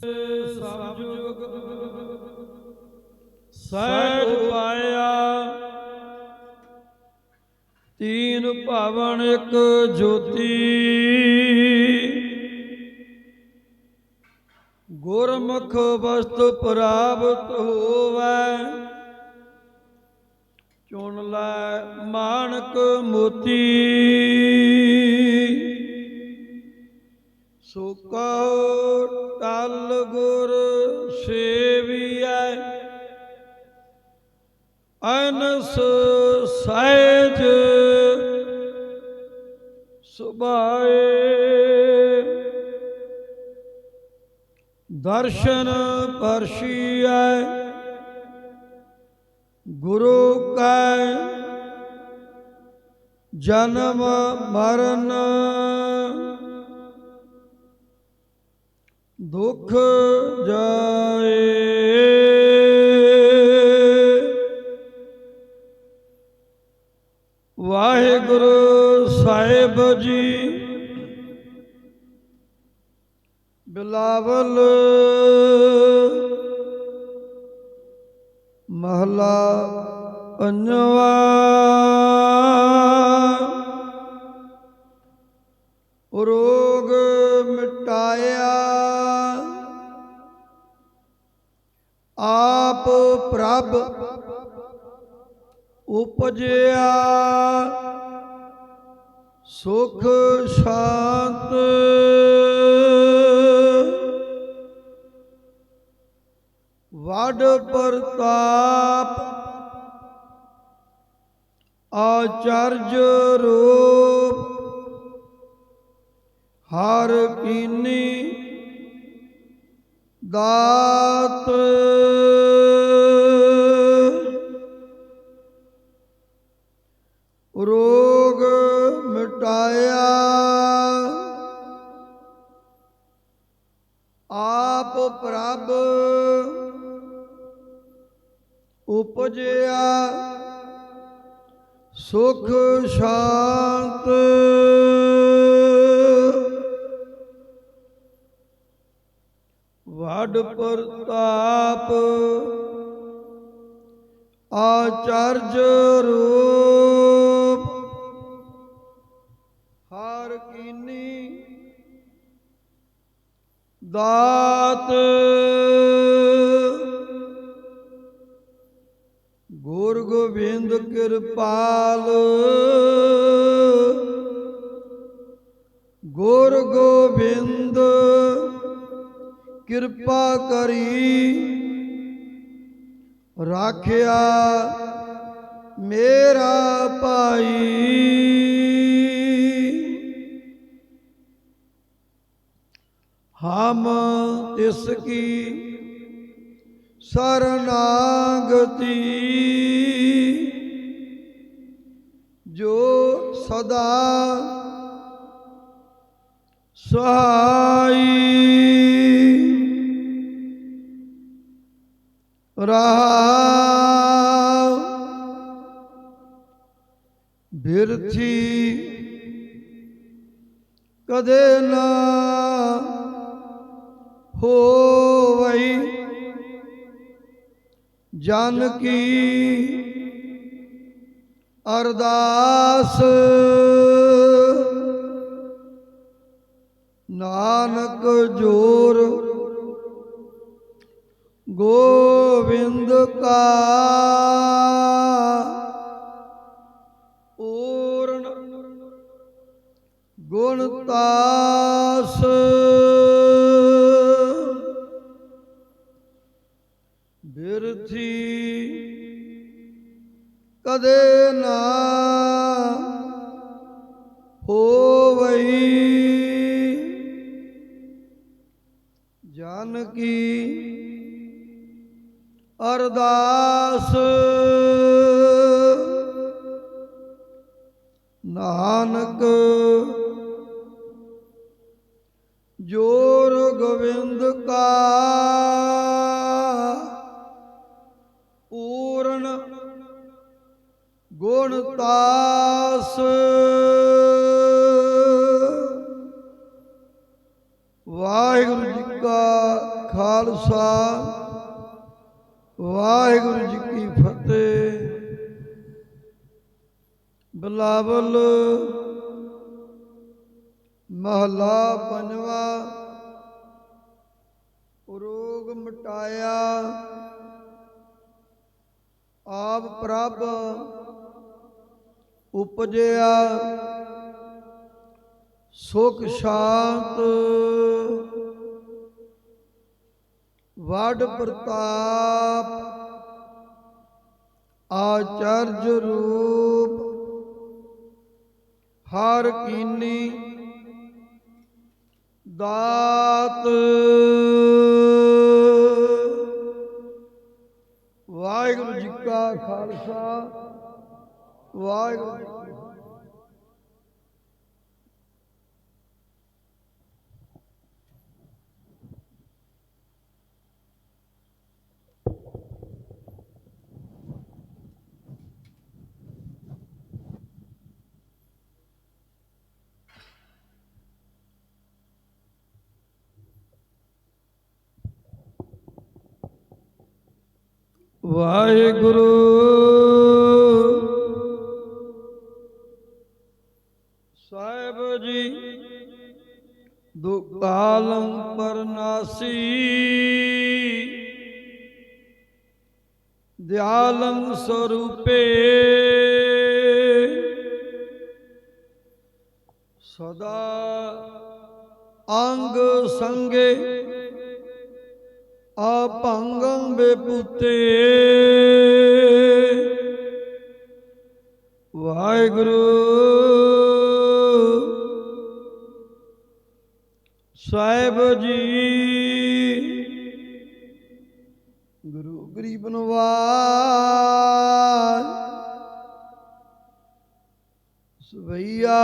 ਸਭ ਜੁਗ। ਸਹਿਜ ਪਾਇਆ। ਤੀਨ ਭਵਨ ਇੱਕ ਜੋਤੀ। ਗੁਰਮੁਖ ਵਸਤੁ ਪ੍ਰਾਪਤ ਹੋਵੇ। ਚੁਣ ਲੈ ਮਾਨਕ ਮੋਤੀ। ਸੋ ਟਲ ਗੁਰ ਸੇਵੀਐ ਅਨਸ ਸਹਿਜ ਸੁਭਾਏ। ਦਰਸ਼ਨ ਪਰਸ਼ੀਐ ਗੁਰੂ ਕੈ ਜਨਮ ਮਰਨ। ਦੁਖ ਜਾਏ। ਵਾਹਿਗੁਰੂ ਸਾਹਿਬ ਜੀ ਬਿਲਾਵਲ ਮਹਲਾ ਪੰਜਵਾ। ਰੋਗ ਆਪ ਪ੍ਰਭ ਉਪਜਿਆ। ਸੁਖ ਸ਼ਾਂਤ। ਵਡ ਪ੍ਰਤਾਪ ਆਚਰਜ ਰੂਪ। ਹਰ ਕੀਨੀ ਦਾਤ। ਰੋਗ ਮਿਟਾਇਆ। ਆਪ ਪ੍ਰਭ ਉਪਜਿਆ। ਸੁਖ ਸ਼ਾਂਤ। ਵਡ ਪ੍ਰਤਾਪ। ਆਚਰਜ ਰੂਪ। ਹਰ ਕੀਨੀ ਦਾਤ। ਗੁਰ ਗੋਬਿੰਦ ਕਿਰਪਾਲ। ਗੁਰ ਗੋਬਿੰਦ ਕਿਰਪਾ ਕਰੀ। ਰਾਖਿਆ ਮੇਰਾ ਭਾਈ। ਹਮ ਤਿਸ ਕੀ ਸਰਨਾਗਤੀ ਜੋ ਸਦਾ ਸਹਾਈ। ਰਹਾ ਬਿਰਥੀ ਕਦੇ ਨਾ ਹੋਵਈ। ਜਨ ਕੀ ਅਰਦਾਸ। ਨਾਨਕ ਜੋਰ ਗੋ ਕਾ ਪੂਰਨ ਗੁਣ ਤਾਸ ਬਿਰਥੀ ਕਦੇ ਨਾ ਹੋਵਈ। ਜਨ ਕੀ ਅਰਦਾਸ। ਨਾਨਕ ਜੋਰ ਗੋਬਿੰਦ ਕਾ ਪੂਰਨ ਗੁਣ ਤਾਸ ਵਾਹਿਗੁਰੂ ਜੀ ਕਾ ਖਾਲਸਾ ਵਾਹਿਗੁਰੂ ਜੀ ਕੀ ਫਤਿਹ। ਬਲਾਵਲ ਮਹਲਾ ਪੰਜਵਾ। ਰੋਗ ਮਟਾਇਆ। ਆਪ ਪ੍ਰਭ ਉਪਜਿਆ। ਸੁਖ ਸ਼ਾਂਤ। ਵਡ ਪ੍ਰਤਾਪ ਆਚਰਜ ਰੂਪ ਹਰ ਕੀਨੀ ਦਾਤ। ਵਾਹਿਗੁਰੂ ਜੀ ਕਾ ਖਾਲਸਾ ਵਾਹਿਗੁਰੂ ਜੀ ਕੀ ਫਤਿਹ ਵਾਹਿਗੁਰੂ। ਸਾਹਿਬ ਜੀ ਦੁਕਾਲੰ ਪਰਨਾਸੀ। ਦਿਆਲੰ ਸਰੂਪੇ। ਸਦਾ ਅੰਗ ਸੰਗੇ ਆਪੰਗੰ ਬੇਪੂਤੇ ਵਾਹਿਗੁਰੂ। ਸਾਹਿਬ ਜੀ। ਗੁਰੂ ਗਰੀਬ ਨਵਾਜ ਸਵਈਆ।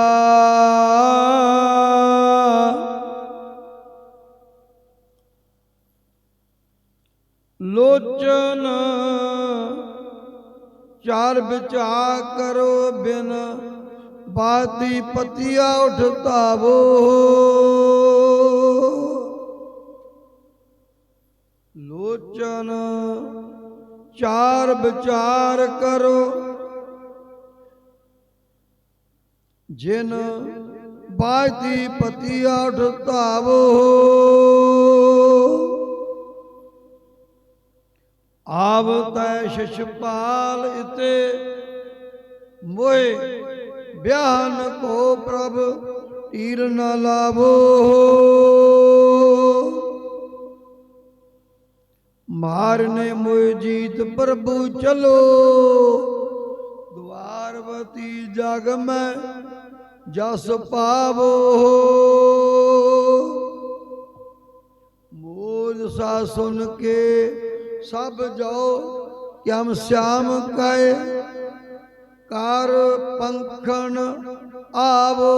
ਲੋਚਨ, ਚਾਰ ਵਿਚਾਰ ਕਰੋ ਬਿਨ ਬਾਤੀ ਪਤੀਆ ਉਠਤਾਵੋ ਲੋਚਨ, ਚਾਰ ਵਿਚਾਰ ਕਰੋ ਜਿਨ ਬਾਤੀ ਪਤੀਆ ਉਠਤਾਵੋ ਤੈ ਸ਼ਿਸ਼ਪਾਲ ਇਤੇ। ਮੋਏ ਬਿਆਨ ਕੋ ਪ੍ਰਭ ਤੀਰ ਨ ਲਾਵੋ। ਮਾਰਨੇ ਮੋਏ ਜੀਤ ਪ੍ਰਭੂ ਚਲੋ। ਦੁਆਰਵਤੀ ਜਗ ਮੈਂ ਜਸ ਪਾਵੋ। ਮੋਜ ਸਾ ਸੁਨ ਕੇ ਸਭ ਜਾਓ ਕਿਮ ਸਿਆਮ ਕੈ ਕਾਰ ਪੰਖਣ ਆਵੋ।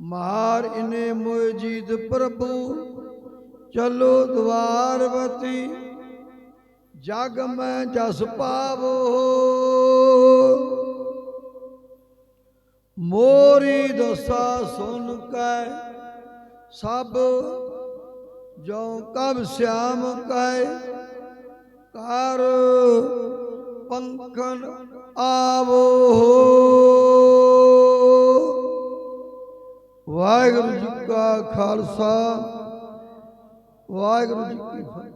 ਮਾਰ ਇਨੇ ਮੋਇ ਜੀਤ ਪ੍ਰਭੂ, ਚਲੋ ਦਵਾਰਵਤੀ ਜਗ ਮੈਂ ਜਸ ਪਾਵੋ। ਮੋਰੀ ਦਸਾ ਸੁਨ ਕੈ ਸਭ ਜੋ ਕਬ ਸਿਆਮ ਕੈ ਕਰ ਪੰਖਨ ਆਵੋ। ਵਾਹਿਗੁਰੂ ਜੀ ਕਾ ਖਾਲਸਾ, ਵਾਹਿਗੁਰੂ ਜੀ ਕੀ ਫਤਿਹ।